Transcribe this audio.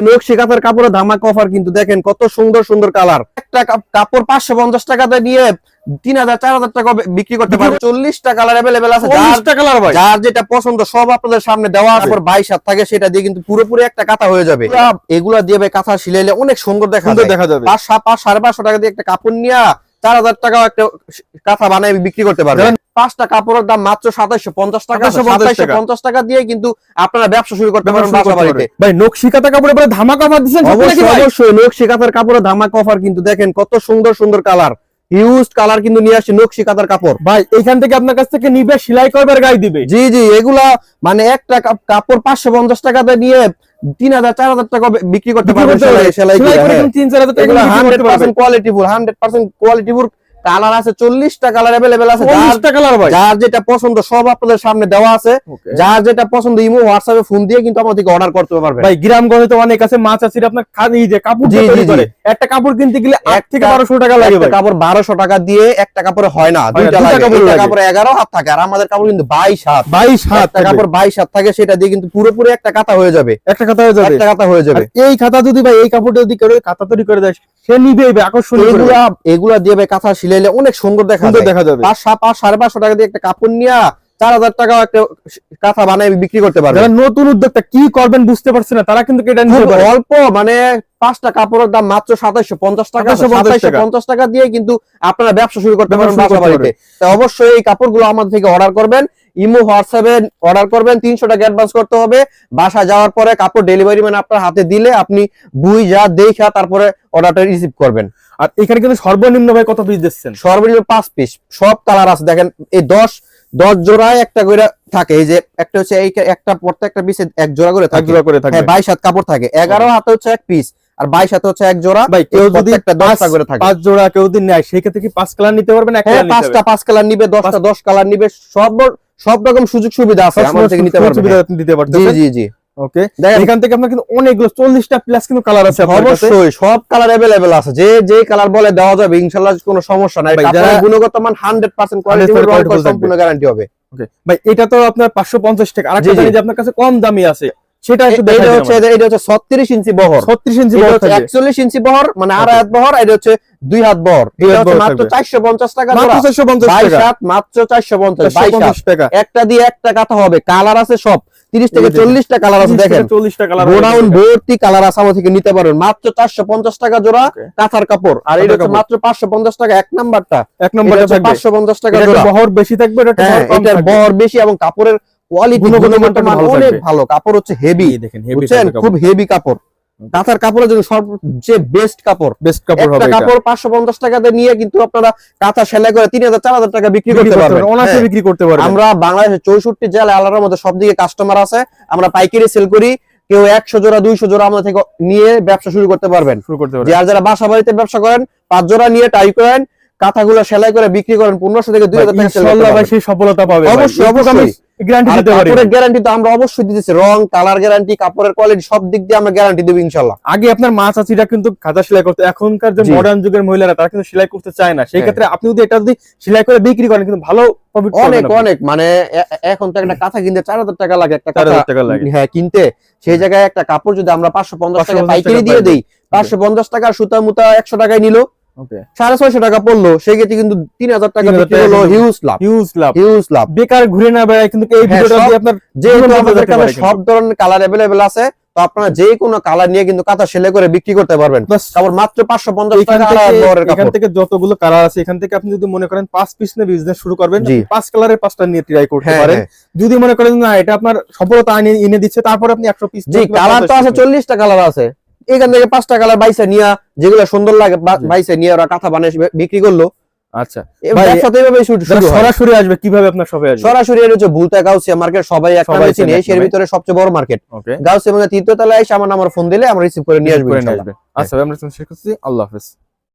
লোক শিকাতের কাপড়ের ধামাক অফার কিন্তু দেখেন কত সুন্দর সুন্দর কালার একটা কাপড় পাঁচশো পঞ্চাশ টাকাতে নিয়ে তিন হাজার চার হাজার টাকা বিক্রি করতে পারবে। চল্লিশটা কালার অ্যাভেলেবেল আছে। যার যেটা পছন্দ সব আপনাদের সামনে দেওয়া আছে। বাইশ হাত থাকে সেটা দিয়ে কিন্তু পুরোপুরি একটা কাঁথা হয়ে যাবে। এগুলা- দিয়ে ভাই কাঁথা সিলাইলে অনেক সুন্দর দেখা দেখা যাবে। পাঁচ সাড়ে পাঁচশো টাকা দিয়ে একটা কাপড় নিয়ে চার হাজার টাকা একটা কাঁথা বানায় বিক্রি করতে পারবেন পাঁচটা কাপড়ের দাম মাত্র সাতাইশো পঞ্চাশ টাকা 2750 সাতাইশো পঞ্চাশ টাকা। দিয়ে কিন্তু আপনারা ব্যবসা শুরু করতে পারেন বাসা বাড়িতে ভাই নকশিকাতা কাপড়ে পরে ধামাকা অফার দিচ্ছেন অবশ্যই কাপড়ের ধামাক অফার কিন্তু দেখেন কত সুন্দর সুন্দর কালার হিউজ কালার কিন্তু নিয়ে আসছে নকশি কাতার কাপড়। ভাই এখান থেকে আপনার কাছ থেকে নিবে সেলাই করবার গায়ে দিবে। জি জি এগুলা মানে একটা কাপ- কাপড় পাঁচশো পঞ্চাশ টাকাতে নিয়ে তিন হাজার চার হাজার টাকা বিক্রি করতে পারবেন পারবে। সেলাই তিন চার হাজার টাকা hundred percent quality full hundred percent quality full colour আছে চল্লিশটা কালার অ্যাভেলেবেল আছে। যার- কালার ভাই। যার যেটা পছন্দ সব আপনাদের সামনে দেওয়া আছে। যার যেটা পছন্দ ইমো হোয়াটসঅ্যাপে ফোন দিয়ে কিন্তু আমাদেরকে অর্ডার করতে পারবেন। ভাই গ্রামগঞ্জে তো অনেক আছে মাছ আছে আপনার খাদি যে কাপড় তৈরি। করে একটা কাপড় কিনতে গেলে থেকে টাকা লাগে ভাই। কাপড় টাকা দিয়ে একটা কাপড়ে হয় না দুইটা লাগে। কাপড় কাপড়ে হাত থাকে আর আমাদের কাপড় কিন্তু বাইশ হাত। বাইশ হাত একটা কাপড় বাইশ হাত থাকে সেটা দিয়ে কিন্তু পুরোপুরি একটা কাঁথা হয়ে যাবে। একটা কথা হয়ে যাবে। একটা কাঁথা হয়ে যাবে। এই খাতা যদি ভাই এই কাপড়টা যদি কেউ তৈরি করে দেয় সে নিবে আকর্ষণীয় করে। এগুলা এগুলা দিয়ে ভাই কাঁথা সিলাইলে অনেক সুন্দর দেখা দেখা যাবে। পাঁচ সা- পাঁচ সাড়ে পাঁচশো টাকা দিয়ে একটা কাপড় নিয়ে চার হাজার টাকা একটা কাঁথা বানায় বিক্রি করতে পারবে। যারা নতুন উদ্যোক্তা কি করবেন বুঝতে পারছে না তারা কিন্তু এটা নিতে পারে। অল্প মানে পাঁচটা কাপড়ের দাম মাত্র সাতাইশো পঞ্চাশ টাকা সাতাইশো পঞ্চাশ টাকা। দিয়ে কিন্তু আপনারা ব্যবসা শুরু করতে পারেন বাসা বাড়িতে অবশ্যই এই কাপড়গুলো আমাদের থেকে অর্ডার করবেন। ইমো হোয়াটসঅ্যাপে অর্ডার করবেন। তিনশো টাকা অ্যাডভান্স করতে হবে। বাসা যাওয়ার পরে কাপড় ডেলিভারি মানে আপনার হাতে দিলে আপনি বুই যা দেখা তারপরে অর্ডারটা রিসিভ করবেন। আর এখানে কিন্তু সর্বনিম্ন ভাই কত পিস দিচ্ছেন? সর্বনিম্ন পাঁচ পিস সব কালার আছে। দেখেন এই দশ দশ জোড়ায় একটা করে থাকে। এই যে একটা হচ্ছে এই একটা প্রত্যেকটা পিসে এক জোড়া করে থাকে। জোড়া করে থাকবে হ্যাঁ বাইশ হাত কাপড় থাকে। এগারো হাতে হচ্ছে এক পিস আর বাইশ হাতে হচ্ছে এক জোড়া। ভাই কেউ যদি প্রত্যেকটা দশটা করে থাকে। পাঁচ জোড়া কেউ যদি নেয় সেই ক্ষেত্রে কি পাঁচ কালার নিতে পারবেন? হ্যাঁ পাঁচটা পাঁচ কালার নিবে দশটা দশ কালার নিবে। সব সব রকম সুযোগ সুবিধা আছে। পারবেন আমাদের থেকে নিতে পারবে সুবিধা দিতে জি জি জি। ওকে দেখেন এখান থেকে আপনার কিন্তু অনেকগুলো চল্লিশটা প্লাস কিন্তু কালার আছে অবশ্যই সব কালার অ্যাভেলেবেল আছে। যে যে কালার বলে দেওয়া যাবে ইনশাআল্লাহ কোনো সমস্যা নাই। ভাই, কাপড়ের যারা- গুণগত মান হান্ড্রেড পার্সেন্ট কোয়ালিটি সম্পূর্ণ গ্যারান্টি হবে। ভাই এটা তো আপনার পাঁচশো পঞ্চাশ টাকা। আর জি, জি। জানি যে আপনার কাছে কম দামি আছে সেটা এটা হচ্ছে এটা হচ্ছে ছত্রিশ ইঞ্চি বহর। ছত্রিশ ইঞ্চি এটা বড় একচল্লিশ ইঞ্চি বহর মানে আড়াই হাত বহর এটা হচ্ছে দুই হাত বহর। এটা হচ্ছে মাত্র টাকা মাত্র জোড়া। 450 টাকা। হাত মাত্র চারশো পঞ্চাশ। বাইশ হাত। 450 টাকা। একটা দিয়ে একটা কাঁথা হবে কালার আছে সব। তিরিশ থেকে এই দেখেন। চল্লিশটা কালার আছে দেখেন। কালার গোডাউন ভর্তি কালার আছে আমার থেকে নিতে পারেন মাত্র চারশো পঞ্চাশ টাকা জোড়া কাঁথার কাপড়। আর এটা হচ্ছে মাত্র পাঁচশো পঞ্চাশ টাকা এক নাম্বারটা। এক নাম্বারটা থাকবে। পাঁচশো পঞ্চাশ টাকা এটা জোড়া। বহর বেশি থাকবে এটা হ্যাঁ এটার থাকবে। বহর বেশি এবং কাপড়ের কোয়ালিটি গুণগত মান অনেক ভালো। কাপড় হচ্ছে হেভি দেখেন হেভি খুব হেভি কাপড়। কাঁথার কাপড়ের জন্য সবচেয়ে বেস্ট কাপড়। বেস্ট কাপড় হবে এটা। কাপড় পাঁচশো পঞ্চাশ দিয়ে নিয়ে কিন্তু আপনারা কাঁথা সেলাই করে তিন হাজার চার হাজার টাকা বিক্রি করতে পারবেন। হ্যাঁ। বিক্রি করতে পারবেন। আমরা বাংলাদেশের চৌষট্টি জেলা আলাদার মধ্যে সবদিকে কাস্টমার আছে। আমরা পাইকারি সেল করি। কেউ একশো জোড়া দুইশো জোড়া আমাদের থেকে নিয়ে ব্যবসা শুরু করতে পারবেন। শুরু করতে পারবেন। যারা যারা বাসা বাড়িতে ব্যবসা করেন পাঁচ জোড়া নিয়ে টাই করেন। কাঁথাগুলো সেলাই করে বিক্রি করেন পনেরোশো থেকে দুই হাজার টাকা। সেই সফলতা পাবে অবশ্যই, অবশ্যই। গ্যারান্টি দিতে পারি কাপড়ের গ্যারান্টি তো আমরা অবশ্যই দিতেছি। রং কালার গ্যারান্টি কাপড়ের কোয়ালিটি সব দিক দিয়ে আমরা গ্যারান্টি দেবো ইনশাল্লাহ। আগে আপনার মা চাচিরা কিন্তু খাতা সেলাই করতে। এখনকার যে মডার্ন যুগের মহিলারা তারা কিন্তু সেলাই করতে চায় না। সেই হ্যাঁ। ক্ষেত্রে আপনি যদি এটা যদি সেলাই করে বিক্রি করেন কিন্তু ভালো প্রফিট অনেক অনেক। মানে এখন তো একটা কাঁথা কিনতে চার হাজার টাকা লাগে একটা কাঁথা টাকা লাগে। হ্যাঁ কিনতে। সেই জায়গায় একটা কাপড় যদি আমরা পাঁচশো পঞ্চাশ টাকা পাইকারি দিয়ে। দেই পাঁচশো পঞ্চাশ টাকা সুতা মুতা একশো টাকায় নিল। সাড়ে ছয়শো টাকা পড়ল সেক্ষেত্রে কিন্তু তিন হাজার টাকা 3000 বিক্রি টাকা হলো কিন্তু- হিউজ লাভ। হিউজ লাভ। হিউজ লাভ। বেকার ঘুরে না বেড়ায় কিন্তু এই হ্যাঁ, ভিডিওটা আপনার যেহেতু জীবন আমাদের বদলাতে কাছে পারে সব ধরনের কালার অ্যাভেলেবেল আছে তো আপনারা যে কোনো কালার নিয়ে কিন্তু কাঁথা সেলাই করে বিক্রি করতে পারবেন। কাপড় মাত্র পাঁচশো পঞ্চাশ এখান টাকা থেকে এখান থেকে যতগুলো কালার আছে এখান থেকে আপনি যদি মনে করেন পাঁচ পিস নিয়ে বিজনেস শুরু করবেন পাঁচ কালারের পাঁচটা নিয়ে ট্রাই করতে হ্যাঁ, পারেন। হ্যাঁ। যদি মনে করেন না এটা আপনার সফলতা এনে দিচ্ছে তারপরে আপনি একশো পিস কালার তো আছে চল্লিশটা কালার আছে। এখান থেকে পাঁচটা কালার বাইসা নিয়ে যেগুলো সুন্দর লাগে বাইসা নিয়ে ওরা কাঁথা বানিয়ে বিক্রি করল। আচ্ছা। সরাসরি আসবে কীভাবে আপনার আসবে? সরাসরি হচ্ছে ভুলতা গাউসিয়া মার্কেট সবাই একটা চিনি এর ভিতরে সবচেয়ে বড় মার্কেট গাউসিয়া মানে তৃতীয় তলায় এসে আমার নাম্বার ফোন দিলে আমরা রিসিভ করে নিয়ে। আসবে আচ্ছা আমরা শেষ করছি। আল্লাহ হাফেজ।